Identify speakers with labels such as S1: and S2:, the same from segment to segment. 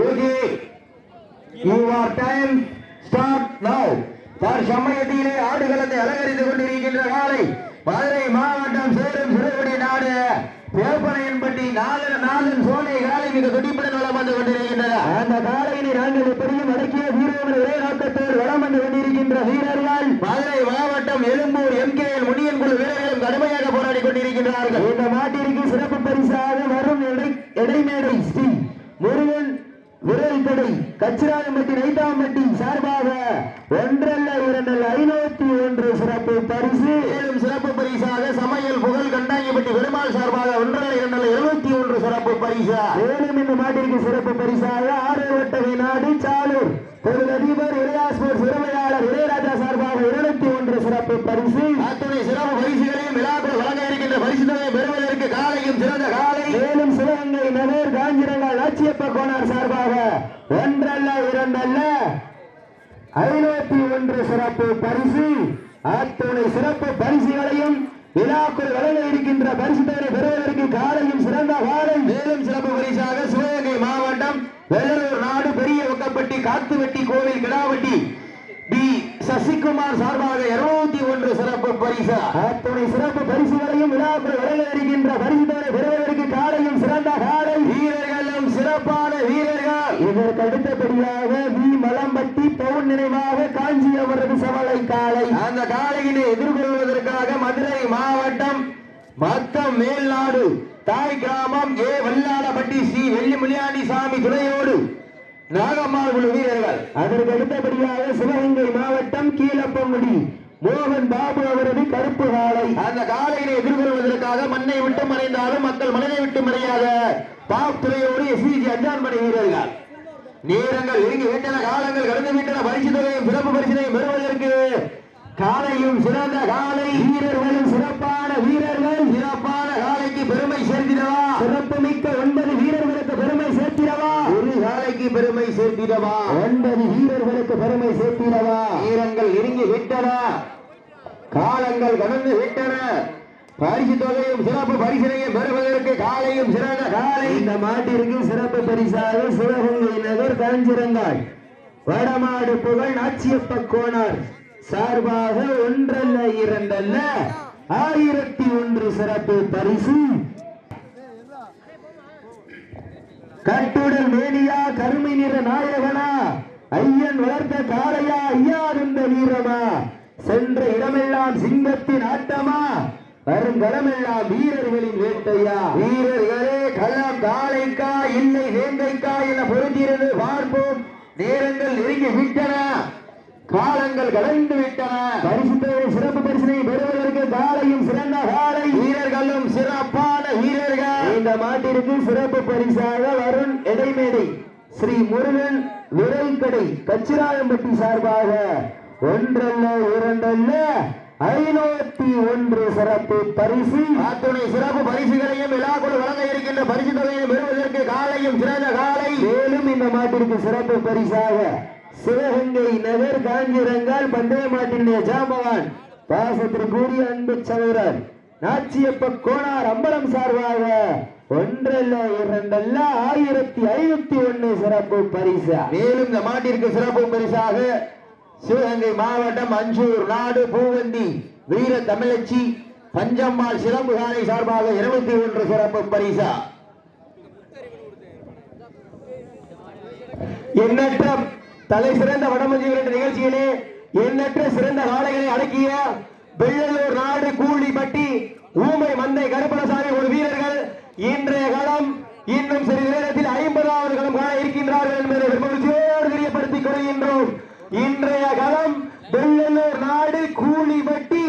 S1: Okay your time start now தற்சமயத்திலே ஆடுகளத்தை அலங்கரித்துக் கொண்டிருக்கின்ற காலை மதுரை மாவட்டம் சேரும் சிறுகுடி நாடு வேப்பனையன்பட்டி நாலு நாளின் சோலை காலை மிக துடிப்புடன் வளம் வந்து கொண்டிருக்கின்றன அந்த காலையினை நாங்கள் எப்படியும் அடக்கிய வீரர்கள் ஒரே நோக்கத்தோடு வளம் வந்து கொண்டிருக்கின்ற வீரர்கள். மதுரை மாவட்டம் Ezhumbur M K L Muniyan குழு வீரர்களும் கடுமையாக போராடி கொண்டிருக்கின்றார்கள். இந்த நாட்டிற்கு சிறப்பு பரிசாக வரும் எடை எடைமேடை கடை கச்சிராயம்பட்டி நைத்தாம்பட்டி சார்பாக ஒன்றல்ல இரண்டல்ல ஐநூத்தி ஒன்று சிறப்பு பரிசு. மேலும் சிறப்பு பரிசாக சமையல் புகழ் கண்டாங்கிப்பட்டி பெருமாள் சார்பாக ஒன்றல்ல இரண்டல்ல எழுபத்தி ஒன்று சிறப்பு பரிசா. மேலும் இந்த மாட்டிற்கு சிறப்பு பரிசாக ஆறு வட்டவை நாடு சாலூர். தொழில் அதிபர் இளையா ஸ்போர்ட்ஸ் உரிமையாளர் இளையராஜா சார்பாக இருநூத்தி ஒன்று சிறப்பு பரிசு. அத்துணை சிறப்பு பரிசுகளையும் விழாக்கள் வழங்க இருக்கின்ற பரிசு தொகையை பெறுவதற்கு காலையும் சிறந்த காலை மேலும் சிவகங்கை நகர் காஞ்சிரங்கள் ஆச்சியப்ப கோனார் சார்பாக ஒன்றல்ல இரண்டல்ல. ஐநூத்தி ஒன்று சிறப்பு பரிசு. அத்துணை சிறப்பு பரிசுகளையும் விழாக்குள் வழங்க இருக்கின்ற பரிசு தொகை பெறுவதற்கு காலையும் சிறந்த காலை. மேலும் சிறப்பு பரிசாக சிவகங்கை மாவட்டம் வெள்ளலூர் நாடு பெரிய ஒக்கப்பட்டி காத்துவெட்டி கோவில் கிடாவட்டி சசிகுமார் சார்பாக இருநூத்தி ஒன்று சிறப்பு பரிசு. அத்துணை சிறப்பு பரிசுகளையும் விழாக்குள் வழங்க இருக்கின்ற பரிசு தொகை பெறுவதற்கு காலையும் சிறந்த காலை. வீரர்களும் சிறப்பான வீரர்கள். இதற்கு அடுத்தபடியாக வி. மலம்பட்டி பவுன் நினைவாக காஞ்சி அவரது சவலை காலை. அந்த காலையினை எதிர்கொள்வதற்காக மதுரை மாவட்டம் மத்தம் மேல்நாடு தாய் கிராமம் ஏ. வல்லாளப்பட்டி ஸ்ரீ. வெள்ளி முனியாண்டி சாமி துணையோடு நாகம்மாள் குழு வீரர்கள். அதற்கு அடுத்தபடியாக சிவகங்கை மாவட்டம் கீழப்பங்குடி. மோகன் பாபு அவரது கருப்பு காலை அந்த காலையினை எதிர்கொள்வதற்காக மண்ணை விட்டு மறைந்தாலும் மக்கள் மனதை விட்டு மறையாத பாப் துறையோடு எஸ்பிஜி அஞ்சான் படை வீரர்கள். நேரங்கள் நெருங்கி விட்டன காலங்கள் கடந்து விட்டன பரிசு தொகையும் சிறப்பு பரிசினையும் பெறுவதற்கு காலையும் சிறந்த காலை வீரர்களும் சிறப்பான வீரர்கள். சிறப்பான காலைக்கு பெருமை சேர்த்திடவா? சிறப்பு மிக்க ஒன்பது சேர்த்திடவா ஒரு காலைக்கு பெருமை சேர்த்திடவா? ஒன்பது வீரர்களுக்கு பெருமை சேர்த்திடவா? வீரங்கள் நெருங்கி விட்டன. காலங்கள் கடந்து விட்டன. பரிசு தொகையும் சிறப்பு பரிசினையும் பெறுவதற்கு காலையும் சிறந்த காலை. இந்த மாட்டிற்கு சிறப்பு பரிசாக சிவகங்கை நகர் காஞ்சிரங்காள் வடமாடு புகழ் நாச்சியப்ப கோனார் சார்பாக ஒன்றல்ல இரண்டல்ல ஆயிரத்தி ஒன்று சிறப்பு பரிசு. கட்டுடல் மேனியா கருமை நிற நாயகனா ஐயன் வளர்த்த காளையா ஐயா இருந்த வீரமா? சென்ற இடமெல்லாம் சிங்கத்தின் ஆட்டமா? வருங்களமெல்லாம் வீரர்களின் வேட்டையா? வீரர்களே களம் காளைக்கா இல்லை வேங்கைக்கா என பொருந்திருந்து பார்ப்போம் நேரங்கள் நெருங்கி விட்டன. காலங்கள் கடந்து விட்டன. பரிசு சிறப்பு பரிசனை பெறுவதற்கு காலையும் சிறந்த காலை வீரர்களும் சிறப்பா இந்த மாட்டிற்கு சிறப்பு பரிசாக வருண் எடைமேடை ஸ்ரீ முருகன் விரல் கடை கச்சிராயம்பட்டி சார்பாக ஒன்றல்ல இரண்டல்ல ஐநூத்தி ஒன்று சிறப்பு பரிசு. அத்துணை சிறப்பு பரிசுகளையும் விழாக்குழு வழங்க இருக்கின்ற பரிசு தொகையை பெறுவதற்கு காலையும் சிறந்த காலை. மேலும் இந்த மாட்டிற்கு சிறப்பு பரிசாக சிவகங்கை நகர் காஞ்சிரங்கால் பந்தய மாட்டினுடைய ஜாம்பவான் பாசத்திற்குரிய அன்பு சகோதரர் நாச்சியப்ப கோனார் அம்பலம் சார்பாக ஒன்றல்ல இரண்டல்ல ஆயிரத்தி ஐநூத்தி ஒன்னு சிறப்பு பரிசு. மேலும் இந்த மாட்டிற்கு சிறப்பு பரிசாக சிவகங்கை மாவட்டம் அஞ்சூர் நாடு பூவந்தி வீர தமிழச்சி பஞ்சம்மாள் சிலம்பு காலை சார்பாக இருபத்தி ஒன்று சிறப்பு பரிசா. எண்ணற்ற தலை சிறந்த வடமஞ்சி என்ற நிகழ்ச்சியிலே எண்ணற்ற சிறந்த காளைகளை அடக்கிய வெள்ளலூர் நாடு கூலிப்பட்டி ஊமை மந்தை கருப்பணசாமி ஒரு வீரர்கள் இன்றைய களம் இன்னும் சிறிது நேரத்தில் ஐம்பதாவது களம் காண இருக்கின்றார்கள் என்பதை மகிழ்ச்சியோடு தெரியப்படுத்திக் கொள்கின்றோம். இன்றைய களம் வெள்ளலூர் நாடு கூலிப்பட்டி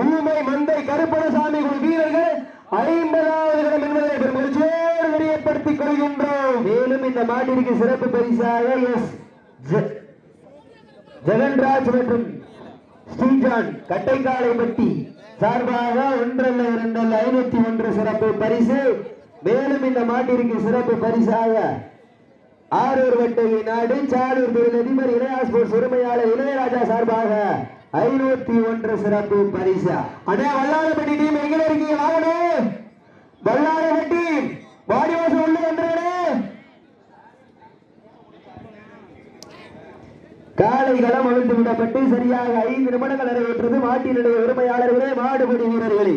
S1: ஊமை மந்தை கருப்பணசாமி வீரர்கள் ஐம்பதாவது களம் என்பதை மகிழ்ச்சியோடு தெரியப்படுத்திக் கொள்கின்றோம். மேலும் இந்த மாட்டிற்கு சிறப்பு பரிசாக எஸ் ஜெகன்ராஜ் மற்றும் ஸ்ரீஜான் கட்டைக்காலைப்பட்டி சார்பாக ஒன்றல்ல இரண்டல்ல ஐநூத்தி ஒன்று சிறப்பு பரிசு. மேலும் இந்த மாட்டிற்கு சிறப்பு பரிசாக ஆரூர் வட்டகி நாடு சாலூர் தொழிலதிபர் இளையா ஸ்போர்ட்ஸ் உரிமையாளர் இளையராஜா சார்பாக ஐநூத்தி ஒன்று சிறப்பு பரிசு. அண்ணா வல்லாரப்பட்டி டீம் எங்க இருக்கீங்க? வாங்கணும் வல்லாரப்பட்டி வாடிவாசம் உள்ள வந்துருங்கண்ணே. காலை களம் அழுந்து விடப்பட்டு சரியாக ஐந்து நிமிடங்கள் நிறைவேற்றது. மாட்டினுடைய உரிமையாளர்களே மாடுபடி வீரர்களே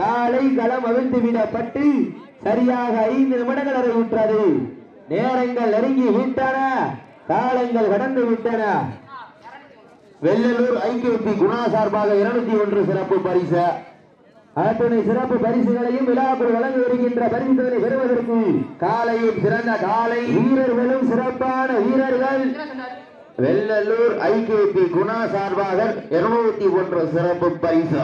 S1: காலை களம் அவிழ்த்து விடப்பட்டு சரியாக ஐந்து நிமிடங்கள் நிறைவுற்றது. நேரங்கள் நெருங்கி விட்டன காலங்கள் கடந்து விட்டன. வெள்ளலூர் ஐக்கியத்தி குணா சார்பாக இருநூத்தி ஒன்று சிறப்பு பரிசு. அத்தனை சிறப்பு பரிசுகளையும் விழாக்குள் வழங்கி வருகின்ற பரிசுகளை பெறுவதற்கு காலையும் சிறந்த காலை வீரர்களும் சிறப்பான வீரர்கள். வெள்ளலூர் ஐகேபி குணா சார்பாக இருநூத்தி ஒன்று சிறப்பு பரிசு.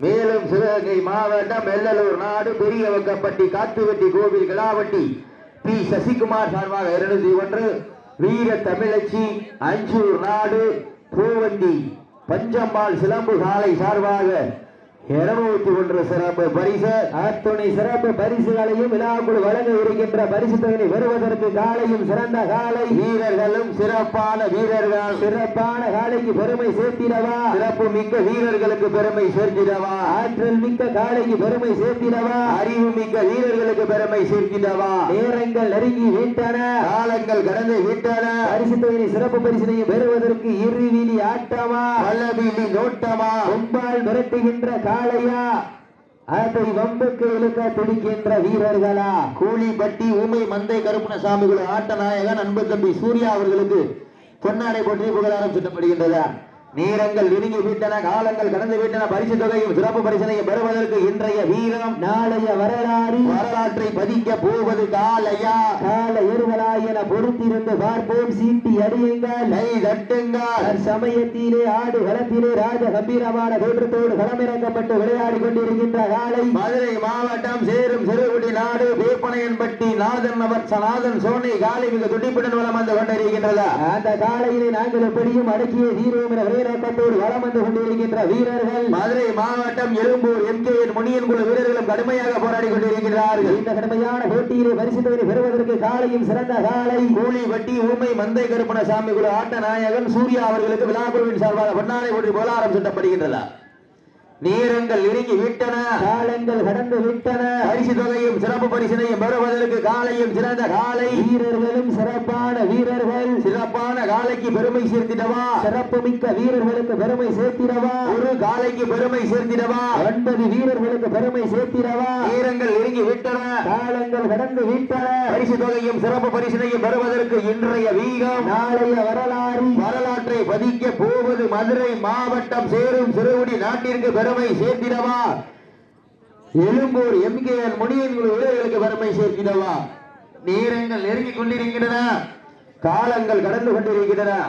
S1: மேலும் சிவகங்கை மாவட்டம் வெள்ளலூர் நாடு பெரிய வக்கப்பட்டி காத்துவட்டி கோவில் கிளாவட்டி. பி. சசிகுமார் சார்பாக இருநூத்தி ஒன்று. வீர தமிழச்சி அஞ்சூர் நாடு பூவந்தி. பஞ்சம்பாள் சிலம்பு காலை சார்பாக இருநூத்தி ஒன்று சிறப்பு பரிசு அத்துணை சிறப்பு பரிசுகளையும் விழாக்குழு வழங்க இருக்கின்ற பரிசு தொகையை பெறுவதற்கு காலையும் சிறந்த காலை. வீரர்களும் சிறப்பான வீரர்கள். சிறப்பான காலைக்கு பெருமை சேர்த்திடவா? சிறப்பு மிக்க வீரர்களுக்கு பெருமை சேர்த்திடவா? ஆற்றல் மிக்க காலைக்கு பெருமை சேர்த்திடவா? அறிவு மிக்க வீரர்களுக்கு பெருமை சேர்த்திடவா? நேரங்கள் நெருங்கி விட்டன. காலங்கள் கடந்து விட்டன. பரிசு தொகையை சிறப்பு பரிசினையும் பெறுவதற்கு இருவிழி ஆட்டமா? பல்லவிழி நோட்டமா? கொம்பால் மிரட்டுகின்ற காளையா அதை வம்புக்கு இழுக்க துடிக்கின்ற வீரர்களா? கூலிப்பட்டி ஊமை மந்தை கருப்பண சாமிகள் ஆட்ட நாயகன் அன்பு தம்பி சூர்யா அவர்களுக்கு பொன்னாடை போற்றி புகழாரம் சுட்டப்படுகின்றதா நேரங்கள் நெருங்கி விட்டன காலங்கள் கடந்து விட்டன பரிசு தொகையும் சிறப்பு பரிசனையும் பெறுவதற்கு இன்றைய வீரம் நாளைய வரலாறு வரலாற்றை பதிக்க போவது காலையா? கால எருகலாய் என பொறுத்திருந்து பார்ப்போம். சீட்டி அடியுங்கள். கை தட்டுங்கள். சமயத்திலே ஆடு களத்திலே ராஜ கம்பீரமான தோற்றத்தோடு களமிறக்கப்பட்டு விளையாடி கொண்டிருக்கின்ற காலை மதுரை மாவட்டம் சேரும் சிறுகுடி நாடு வேப்பனையன்பட்டி நாதன் அவர் நாதன் சோனை காலை மிக துடிப்புடன் வளம் வந்து கொண்டிருக்கின்றதா? அந்த காலையிலே நாங்கள் எப்படியும் அடக்கிய தீர்வோம் என வீரக்கத்தோடு வளம் வந்து கொண்டிருக்கின்ற வீரர்கள். மதுரை மாவட்டம் Ezhumbur M K N Muniyan குழு வீரர்களும் கடுமையாக போராடி கொண்டிருக்கிறார்கள் இந்த கடுமையான போட்டியிலே பரிசுத்தவரை பெறுவதற்கு காலையும் சிறந்த காலை. கூலி வட்டி ஊமை மந்தை கருப்பண சாமி குழு ஆட்ட நாயகன் சூர்யா அவர்களுக்கு விழாக்குழுவின் சார்பாக பொன்னாடை போட்டி போலாரம் சுட்டப்படுகின்றதா நேரங்கள் நெருங்கி விட்டன. காலங்கள் கடந்து விட்டன. பரிசு தொகையும் சிறப்பு பரிசினையும் பெறுவதற்கு காலையும் சிறந்த காலை. வீரர்களும் சிறப்பான வீரர்கள். சிறப்பான காலைக்கு பெருமை சேர்த்திடவா? சிறப்பு மிக்க வீரர்களுக்கு பெருமை சேர்த்திடவா? ஒரு காலைக்கு பெருமை சேர்த்திடவா? ஒன்பது வீரர்களுக்கு பெருமை சேர்த்திடவா? நேரங்கள் நெருங்கி விட்டன. காலங்கள் கடந்து விட்டன. பரிசு தொகையும் சிறப்பு பரிசினையும் பெறுவதற்கு இன்றைய வீரம் நாளைய வரலாறு. வரலாற்றை பதிக்க போவது மதுரை மாவட்டம் சேரும் சிறுகுடி நாட்டிற்கு பெருமை பெருமை சேர்க்கிறவா? எழும்பூர் எம் எம்கேஎன் முனியன் குழு வீரர்களுக்கு பெருமை சேர்க்கிறவா? நேரங்கள் நெருங்கிக் கொண்டிருக்கின்றன. காலங்கள் கடந்து கொண்டிருக்கின்றன.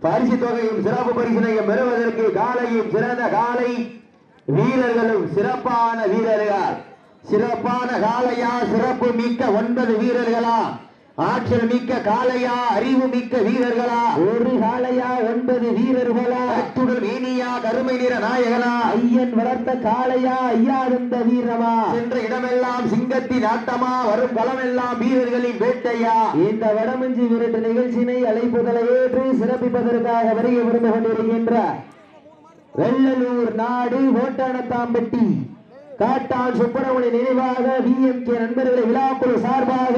S1: பரிசு தொகையும் சிறப்பு பரிசினையும் பெறுவதற்கு காலையும் சிறந்த காலை வீரர்களும் சிறப்பான வீரர்கள்? சிறப்பான காலையா? சிறப்பு மிக்க ஒன்பது வீரர்களா? ஆற்றல் மிக்க காளையா அறிவு மிக்க வீரர்களா? ஒரு காளையா ஒன்பது வீரர்களா? அத்துடன் இனியா கருமை நிற நாயகனா? ஐயன் வளர்த்த காளையா ஐயாருந்த வீரமா? சென்ற இடமெல்லாம் சிங்கத்தின் ஆட்டமா வரும் களமெல்லாம் வீரர்களின் வேட்டையா? இந்த வடமஞ்சி விரட்டு நிகழ்ச்சியினை அழைப்புதலை ஏற்று சிறப்பிப்பதற்காக வருகை புரிந்து கொண்டிருக்கின்ற வெள்ளலூர் நாடு ஓட்டானத்தாம்பட்டி காட்டான் சுப்பிரமணிய நினைவாக விஎம்கே நண்பர்களை விழாக்குழு சார்பாக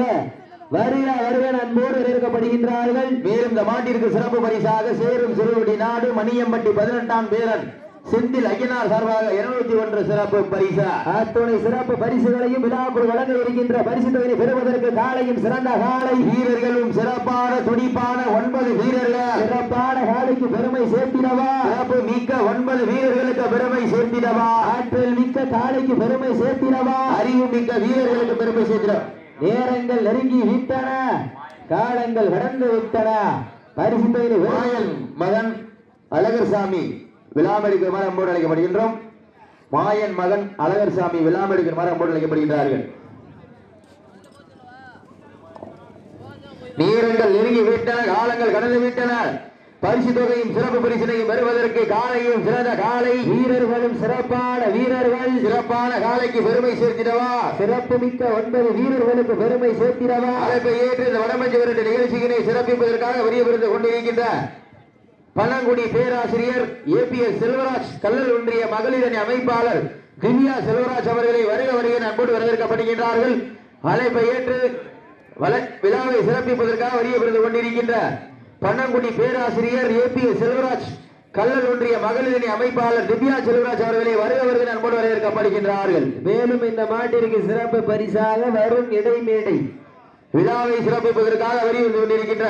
S1: வருகிறா வருவன் அன்போடு வரவேற்கப்படுகின்றார்கள் மேலும் இந்த மாட்டிற்கு சிறப்பு பரிசாக சேரும் சிறுவடி நாடு மணியம்பட்டி பதினெட்டாம் பேரன் செந்தில் ஐயனார் சார்பாக இருநூத்தி ஒன்று சிறப்பு பரிசு. அத்துணை சிறப்பு பரிசுகளையும் விழாக்குழு வழங்க இருக்கின்ற பரிசு தொகையை பெறுவதற்கு காலையும் சிறந்த காலை. வீரர்களும் சிறப்பான துடிப்பான ஒன்பது வீரர்கள். சிறப்பான காலைக்கு பெருமை சேர்த்திடவா? சிறப்பு மிக்க ஒன்பது வீரர்களுக்கு பெருமை சேர்த்திடவா? ஆற்றல் மிக்க காலைக்கு பெருமை சேர்த்திடவா? அறிவு மிக்க வீரர்களுக்கு பெருமை சேர்த்திட நேரங்கள் நெருங்கி விட்டன காலங்கள் கடந்து விட்டன. பரிசு பெயர் வாயல் மகன் அழகர் சாமி விழாமெடுக்கிற மாதிரி போட்டு அழைக்கப்படுகின்றோம். மாயன் மகன் அழகர் சாமி விழாமெடுக்கிற மாதிரி போட்டு அழைக்கப்படுகின்றார்கள். நேரங்கள் நெருங்கி விட்டன காலங்கள் கடந்து விட்டன. பரிசு தொகையும் சிறப்பு பரிசினையும் பெறுவதற்கு காலையும் சிறந்த காலை. வீரர்களும் சிறப்பான வீரர்கள். சிறப்பான காலைக்கு பெருமை சேர்த்திடவா? சிறப்பு மிக்க ஒன்பது வீரர்களுக்கு பெருமை சேர்த்திடவா? அழைப்பை ஏற்று இந்த வடமஞ்சு விரட்டு நிகழ்ச்சியினை சிறப்பிப்பதற்காக வரிய விருந்து கொண்டிருக்கின்ற பழங்குடி பேராசிரியர் ஏபிஎஸ் செல்வராஜ் கல்லல் ஒன்றிய மகளிர் அணி அமைப்பாளர் திவ்யா செல்வராஜ் அவர்களை வருக வருகை அன்போடு வரவேற்கப்படுகின்றார்கள். அழைப்பை ஏற்று விழாவை சிறப்பிப்பதற்காக வரிய விருந்து கொண்டிருக்கின்ற பன்னங்குடி பேராசிரியர் ஏ பி செல்வராஜ் கல்லல் ஒன்றிய மகளிர் அணி அமைப்பாளர் திவ்யா செல்வராஜ் அவர்களை வருக வருக அன்போடு வரவேற்கப்படுகின்றார்கள்.
S2: மேலும் இந்த மாட்டிற்கு சிறப்பு பரிசாக வரும் இடைமேடை.
S1: விழாவை சிறப்பிப்பதற்காக வரி வந்து கொண்டிருக்கின்ற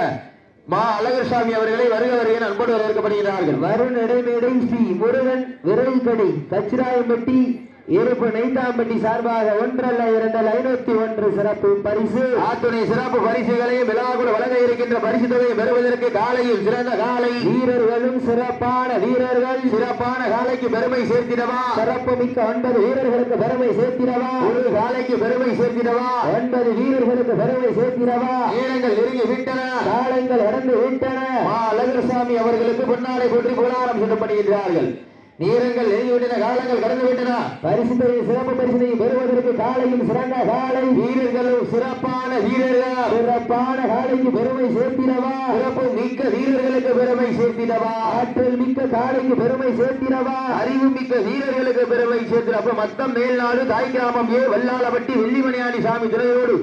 S1: மா. அழகர்சாமி அவர்களை வருக வருக அன்போடு வரவேற்கப்படுகிறார்கள்
S2: வரும் இடைமேடை ஸ்ரீ முருகன் விரைவுக்கடை கச்சிராயம்பட்டி இருப்பு நைத்தாம்பட்டி சார்பாக ஒன்றல்ல இரண்டல் ஐநூத்தி ஒன்று சிறப்பு பரிசு.
S1: ஆத்துணை சிறப்பு பரிசுகளையும் விழாக்குள் வழங்க இருக்கின்ற பரிசு தொகையை பெறுவதற்கு காலையில் சிறந்த காலை.
S2: வீரர்களும் சிறப்பான வீரர்கள்.
S1: சிறப்பான காலைக்கு பெருமை சேர்த்திடவா?
S2: சிறப்பு மிக்க ஒன்பது வீரர்களுக்கு பெருமை சேர்த்திடவா?
S1: ஒரு காலைக்கு பெருமை சேர்த்திடவா?
S2: ஒன்பது வீரர்களுக்கு பெருமை சேர்த்திடவா?
S1: நேரங்கள் நெருங்கி விட்டன.
S2: காலங்கள் இறந்து விட்டன.
S1: மா அழகர்சாமி அவர்களுக்கு பொன்னாடை போற்றி புகழாரம் சொல்லப்படுகின்றார்கள் நேரங்கள் எழுதிவிட்டன காலங்கள் கடந்து விட்டன
S2: பரிசு சிறப்பு பரிசினை பெறுவதற்கு காலையும் சிறந்த காலை.
S1: வீரர்களும் சிறப்பான வீரர்கள்.
S2: சிறப்பான காலைக்கு பெருமை சேர்த்திடவா?
S1: சிறப்பு மிக்க வீரர்களுக்கு பெருமை சேர்த்திடவா?
S2: ஆற்றல் மிக்க காலைக்கு பெருமை சேர்த்திடவா?
S1: அறிவு மிக்க வீரர்களுக்கு பெருமை சேர்த்து அப்ப மத்தம் மேல்நாடு தாய் கிராமம் ஏ வல்லாளப்பட்டி வெள்ளிமணியாணி சாமி துறையோடு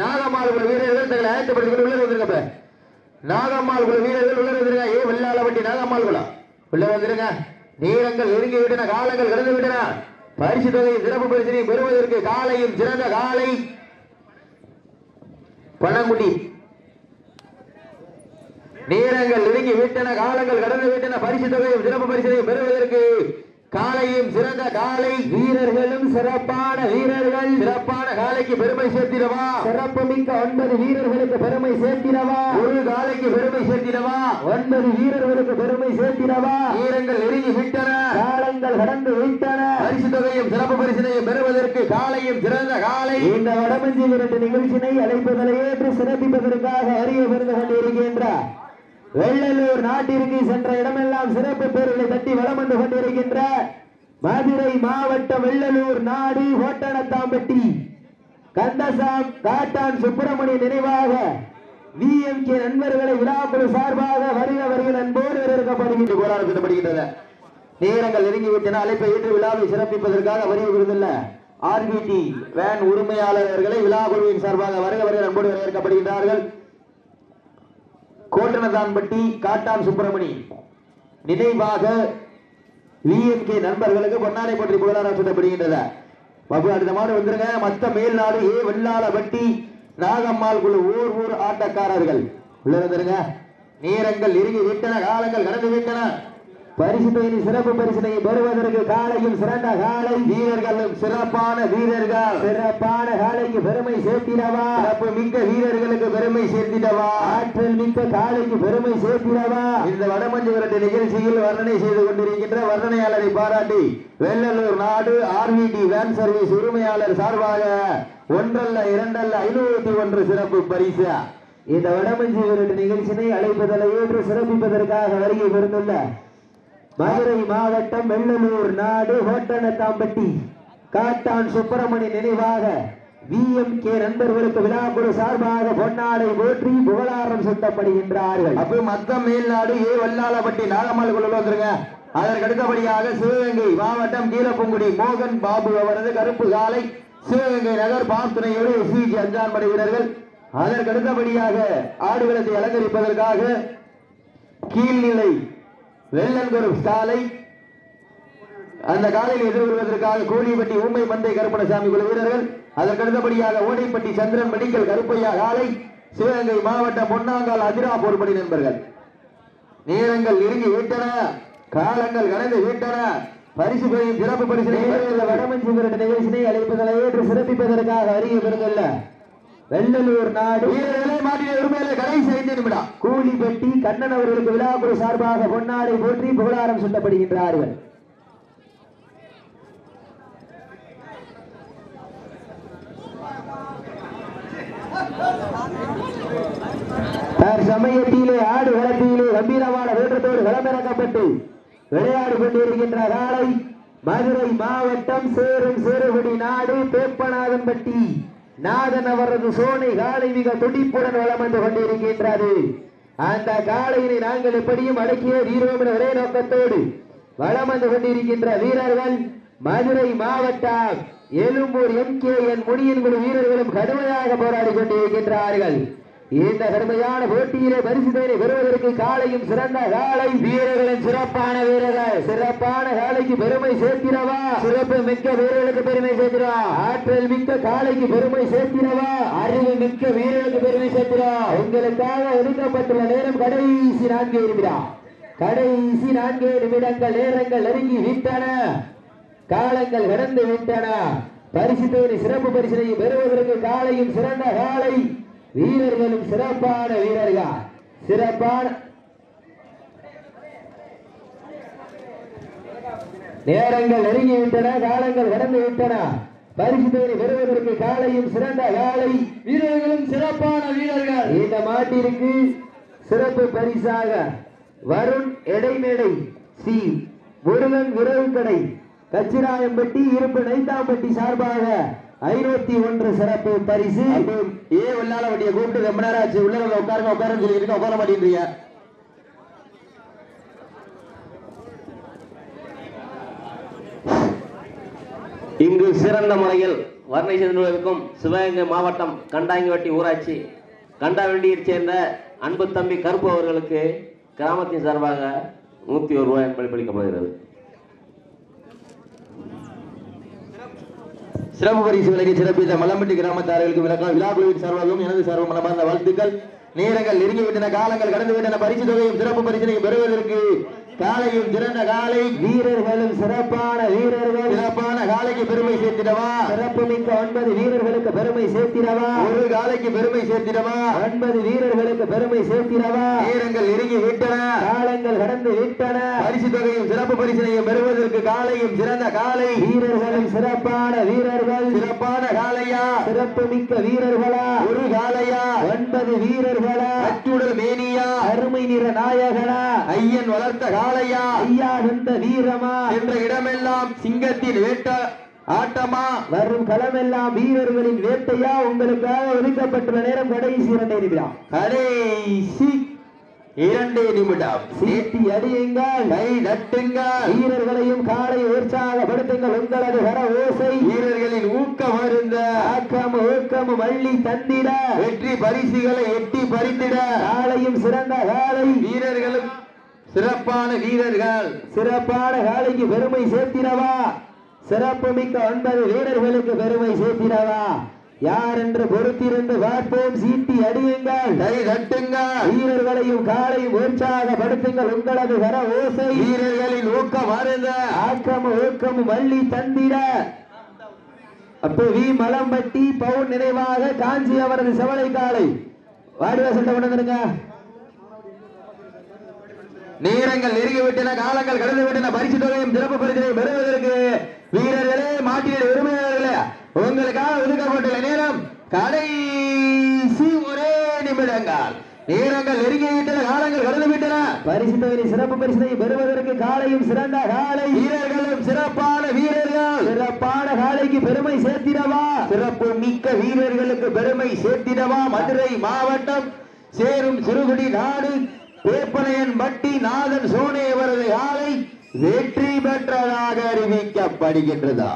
S1: நாகம்மாள் வீரர்கள் தங்களை ஆயத்தப்படுத்தி உள்ள வந்திருக்கப்ப. நாகம்மாள் குழு வீரர்கள் உள்ள வந்திருக்கா? ஏ வெள்ளாளப்பட்டி நாகம்மாள் உள்ள வந்திருங்க. நேரங்கள் நெருங்கிவிட்டன காலங்கள் கடந்து விட்டன பரிசு தொகையை சிறப்பு பரிசினை பெறுவதற்கு காலையும் சிறந்த காலை பணங்குடி நேரங்கள் நெருங்கி விட்டன காலங்கள் கடந்து விட்டன பரிசு தொகையும் சிறப்பு பரிசினை பெறுவதற்கு காலையும் சிறந்த காலை
S2: வீரர்களும் சிறப்பான வீரர்கள்.
S1: சிறப்பான காலைக்கு பெருமை சேர்த்திடவா?
S2: சிறப்பு மிக்க ஒன்பது வீரர்களுக்கு பெருமை சேர்த்திடவா?
S1: ஒரு காலைக்கு பெருமை சேர்த்திடவா?
S2: ஒன்பது வீரர்களுக்கு பெருமை சேர்த்திடவா?
S1: நேரங்கள் நெருங்கி விட்டன.
S2: காலங்கள் கடந்து விட்டன.
S1: பரிசு தொகையும் சிறப்பு பரிசினையும் பெறுவதற்கு காலையும் சிறந்த காலை
S2: இந்த வடமஞ்சி விரட்டு நிகழ்ச்சியினை அழைப்பதனை ஏற்று சிறப்பிப்பதற்காக அறிய பெருந்து கொண்டிருக்கின்றார் வெள்ளலூர் நாட்டிற்கு சென்ற இடமெல்லாம் சிறப்பு பேர்களை தட்டி வளம் வந்து கொண்டிருக்கின்ற மதுரை மாவட்டம் வெள்ளலூர் நாடு ஓட்டனத்தாம்பட்டி கந்தசாம் காட்டான் சுப்பிரமணிய நினைவாக விஎம்கே நண்பர்களை விழாக்குழு சார்பாக வருக வருகிற அன்போடு வரவேற்கப்படுகின்ற
S1: போராடப்படுகின்றன நேரங்கள் நெருங்கிவிட்டன அழைப்பை ஏற்று விழாவை சிறப்பிப்பதற்காக வருகை விருதுள்ள ஆர்பிடி வேன் உரிமையாளர்களை விழா குழுவின் சார்பாக வருக வருக அன்போடு வரவேற்கப்படுகின்றார்கள். கோட்டனதான்பட்டி காட்டான் சுப்பிரமணி. நினைவாக விஎம்கே நண்பர்களுக்கு பொன்னாடை போற்றி புகழாரம் சொல்லப்படுகின்றது பாபு அடுத்த மாடு வந்துருங்க. மத்த மேல்நாடு ஏ வெள்ளாளப்பட்டி நாகம்மாள் குழு ஊர் ஊர் ஆட்டக்காரர்கள். உள்ள வந்துருங்க. நேரங்கள் இறுகி விட்டன காலங்கள் கடந்து விட்டன.
S2: பரிசு தொகையை சிறப்பு பரிசினை பெறுவதற்கு காலையும் சிறந்த காலை.
S1: வீரர்களும் சிறப்பான வீரர்கள்.
S2: சிறப்பான காலைக்கு பெருமை சேர்த்திடவா?
S1: சிறப்பு மிக்க வீரர்களுக்கு பெருமை சேர்த்திடவா?
S2: ஆற்றல் மிக்க காலைக்கு பெருமை சேர்த்திடவா?
S1: இந்த வடமஞ்சு விரட்டு நிகழ்ச்சியில் வர்ணனை செய்து கொண்டிருக்கின்ற வர்ணனையாளரை பாராட்டி வெள்ளலூர் நாடு ஆர்விடி வேன் சர்வீஸ் உரிமையாளர் சார்பாக ஒன்றல்ல இரண்டல்ல ஐநூத்தி ஒன்று சிறப்பு பரிசு.
S2: இந்த வடமஞ்சி விரட்டு நிகழ்ச்சியினை அழைப்பதலை ஏற்று சிறப்பிப்பதற்காக வருகை பெறுந்துள்ள மதுரை மாவட்டம் வெள்ளலூர் நாடு ஹோட்டனத்தாம்பட்டி காட்டான் சுப்பிரமணி நினைவாக விஎம்கே நண்பர்களுக்கு விழாக்குழு சார்பாக பொன்னாடை போற்றி புகழாரம் சுட்டப்படுகின்றார்கள்.
S1: அப்ப மத்த மேல்நாடு ஏ வல்லாளப்பட்டி நாகம்மாள் குழு வந்துருங்க. அதற்கு அடுத்தபடியாக சிவகங்கை மாவட்டம் கீழப்பங்குடி மோகன் பாபு அவரது கருப்பு காலை சிவகங்கை நகர் பாத்துணையோடு சிஜி அஞ்சான் படை வீரர்கள் அதற்கு அடுத்தபடியாக ஆடுகளத்தை அலங்கரிப்பதற்காக கீழ்நிலை வெள்ளன்குரு சாலை அந்த காலையில் எதிர்கொள்வதற்காக கோழிப்பட்டி ஊமை மந்தை கருப்பணசாமி குழு வீரர்கள் அதற்கடுத்தபடியாக ஓடைப்பட்டி சந்திரன் மெடிக்கல் கருப்பையா காலை சிவகங்கை மாவட்டம் பொன்னாங்கால் அதிரா போர்படி நண்பர்கள். நேரங்கள் நெருங்கி விட்டன காலங்கள் கடந்து விட்டன பரிசு பெரிய சிறப்பு பரிசு
S2: இந்த வடமஞ்சி நிகழ்ச்சியை அழைப்புகளை ஏற்று சிறப்பிப்பதற்காக அருகே பெறுதல்ல வெள்ளலூர் நாடு.
S1: வீரர்களை மாட்டின உரிமையில கடைசி ஐந்து நிமிடம்.
S2: கூலிப்பட்டி கண்ணன் அவர்களுக்கு விழாக்குழு சார்பாக பொன்னாடை போற்றி புகழாரம் சுட்டப்படுகின்றார்கள். சமயத்திலே ஆடு வளர்த்தியிலே கம்பீரமான வேற்றத்தோடு களமிறக்கப்பட்டு விளையாடு கொண்டிருக்கின்ற காலை மதுரை மாவட்டம் சேரும் சேருபடி நாடு பேப்பநாதன்பட்டி நாதன் அவரது சோனை காலை மிக துடிப்புடன் வளம் வந்து கொண்டிருக்கின்றது. அந்த காலையினை நாங்கள் எப்படியும் அடக்கிய வீரோம் என ஒரே நோக்கத்தோடு வளம் வந்து கொண்டிருக்கின்ற வீரர்கள் மதுரை மாவட்டம் எழும்பூர் எம் கே என் முடியின் குழு வீரர்களும் கடுமையாக போராடி கொண்டிருக்கின்றார்கள். இந்த கடுமையான போட்டியிலே பரிசுதனை பெறுவதற்கு காலையும் சிறந்த காலை. வீரர்களின் சிறப்பான வீரர்கள். சிறப்பான காலைக்கு பெருமை சேர்த்திடவா சிறப்பு மிக்க வீரர்களுக்கு பெருமை சேர்த்திடவா ஆற்றல் மிக்க காலைக்கு பெருமை சேர்த்திடவா அறிவு மிக்க வீரர்களுக்கு பெருமை சேர்த்திடா உங்களுக்காக ஒதுக்கப்பட்டுள்ள நேரம் கடைசி நான்கு நிமிடம். கடைசி நான்கு நிமிடங்கள் நேரங்கள் நெருங்கி விட்டன. காலங்கள் கடந்து விட்டன. பரிசு சிறப்பு பரிசினை பெறுவதற்கு காலையும் சிறந்த காலை. வீரர்களும் சிறப்பான வீரர்கள். சிறப்பான நேரங்கள் நெருங்கி விட்டன காலங்கள் கடந்து விட்டன பரிசு தேடி பெறுவதற்கு காலையும் சிறந்த காலை. வீரர்களும் சிறப்பான வீரர்கள். இந்த மாட்டிற்கு சிறப்பு பரிசாக வருண் எடைமேடை சி. முருகன் விரவு கடை கச்சிராயம்பட்டி இருப்பு நைத்தாம்பட்டி சார்பாக ஐநூத்தி ஒன்று சிறப்பு பரிசு.
S1: ஏ உள்ளால வண்டிய கூப்பிட்டு ரொம்ப நேரம் ஆச்சு. உள்ள உட்காருங்க உட்காருன்னு சொல்லி உட்கார மாட்டேன்றீங்க.
S3: இங்கு சிறந்த முறையில் வர்ணை செய்திருக்கும் சிவகங்கை மாவட்டம் கண்டாங்கிவட்டி ஊராட்சி கண்டாவண்டியைச் சேர்ந்த அன்பு தம்பி கருப்பு அவர்களுக்கு கிராமத்தின் சார்பாக நூற்றி ஒரு ரூபாய் பளிப்பளிக்கப்படுகிறது
S1: சிறப்பு பரிசு விலகி சிறப்பித்த மலம்பட்டி கிராமத்தார்களுக்கு விளக்கம். விழா குழுவின் சார்பாகவும் எனது சார்பு மனமார்ந்த வாழ்த்துக்கள். நேரங்கள் நெருங்கி விட்டன காலங்கள் கடந்து விட்டன. பரிசு தொகையும் சிறப்பு பரிசினையும் பெறுவதற்கு காலையும் சிறந்த காலை.
S2: வீரர்களும் சிறப்பான வீரர்கள்.
S1: சிறப்பான காலைக்கு பெருமை சேர்த்திடவா?
S2: சிறப்பு மிக்க ஒன்பது வீரர்களுக்கு பெருமை சேர்த்திடவா?
S1: ஒரு காலைக்கு பெருமை சேர்த்திடவா?
S2: ஒன்பது வீரர்களுக்கு பெருமை சேர்த்திடவா?
S1: நேரங்கள் நெருங்கி விட்டன.
S2: காலங்கள் கடந்து விட்டன.
S1: பரிசு தொகையும் சிறப்பு பரிசினையும் பெறுவதற்கு காலையும் சிறந்த காலை.
S2: வீரர்களும் சிறப்பான வீரர்கள்.
S1: சிறப்பான காலையா?
S2: சிறப்பு மிக்க வீரர்களா?
S1: ஒரு காலையா?
S2: ஒன்பது வீரர்களா?
S1: அச்சுடல் மேனியா?
S2: அருமை நிற நாயகனா?
S1: ஐயன் வளர்த்த காளையா
S2: ஐயா வந்த வீரமா?
S1: என்ற இடமெல்லாம் சிங்கத்தின் வேட்ட ஆட்டமா
S2: வரும் களமெல்லாம் வீரர்களின் வேட்டையா? உங்களுக்காக ஒதுக்கப்பட்டுள்ள நேரம் கடைசி இரண்டை நிமிடம்.
S1: கடைசி இரண்டு நிமிடம்.
S2: சீட்டி அடியுங்கள்.
S1: கை தட்டுங்கள்.
S2: வீரர்களையும் காலை உற்சாகப்படுத்துங்கள். உங்களது வர ஓசை.
S1: வீரர்களின் ஊக்கம் அருந்த.
S2: ஆக்கம் ஊக்கம் மள்ளி தந்திட.
S1: வெற்றி பரிசுகளை எட்டி பறித்திட.
S2: காலையும் சிறந்த காலை.
S1: வீரர்களும் சிறப்பான வீரர்கள்.
S2: சிறப்பான காலைக்கு பெருமை சேர்த்திடவா? சிறப்பு மிக்க ஒன்பது வீரர்களுக்கு பெருமை சேர்த்திடவா யார் என்று பொறுத்திருந்து பார்ப்போம். சீட்டி அடியுங்கள்.
S1: கை தட்டுங்கள்
S2: வீரர்களையும் காலையும் உற்சாகப்படுத்துங்கள். உங்களது வர ஓசை.
S1: வீரர்களின் ஊக்கம் அருந்த.
S2: ஆக்கம் ஊக்கம் மள்ளி தந்திட. அப்போ வி. மலம்பட்டி பவுன் நினைவாக காஞ்சி அவரது செவலை காலை. வாடிவா சண்டை கொண்டு
S1: நேரங்கள் நெருங்கி விட்டன காலங்கள் கடந்து விட்டன பரிசு தொகையும் சிறப்பு பரிசினை பெறுவதற்கு வீரர்களே மாட்டியல் உரிமையாளர்களே உங்களுக்காக ஒதுக்கப்பட்டுள்ள நேரம் கடைசி ஒரே நிமிடங்கள். நேரங்கள் நெருங்கி விட்டன காலங்கள் கடந்து விட்டன.
S2: பரிசு சிறப்பு பரிசினை பெறுவதற்கு காலையும் சிறந்த காலை.
S1: வீரர்களும் சிறப்பான வீரர்கள்.
S2: சிறப்பான காலைக்கு பெருமை சேர்த்திடவா?
S1: சிறப்பு மிக்க வீரர்களுக்கு பெருமை சேர்த்திடவா? மதுரை மாவட்டம் சேரும் சிறுகுடி நாடு பேப்பனையன் பட்டி நாதன் சோனே அவரது ஆலை. வெற்றி பெற்றதாக அறிவிக்கப்படுகின்றதா?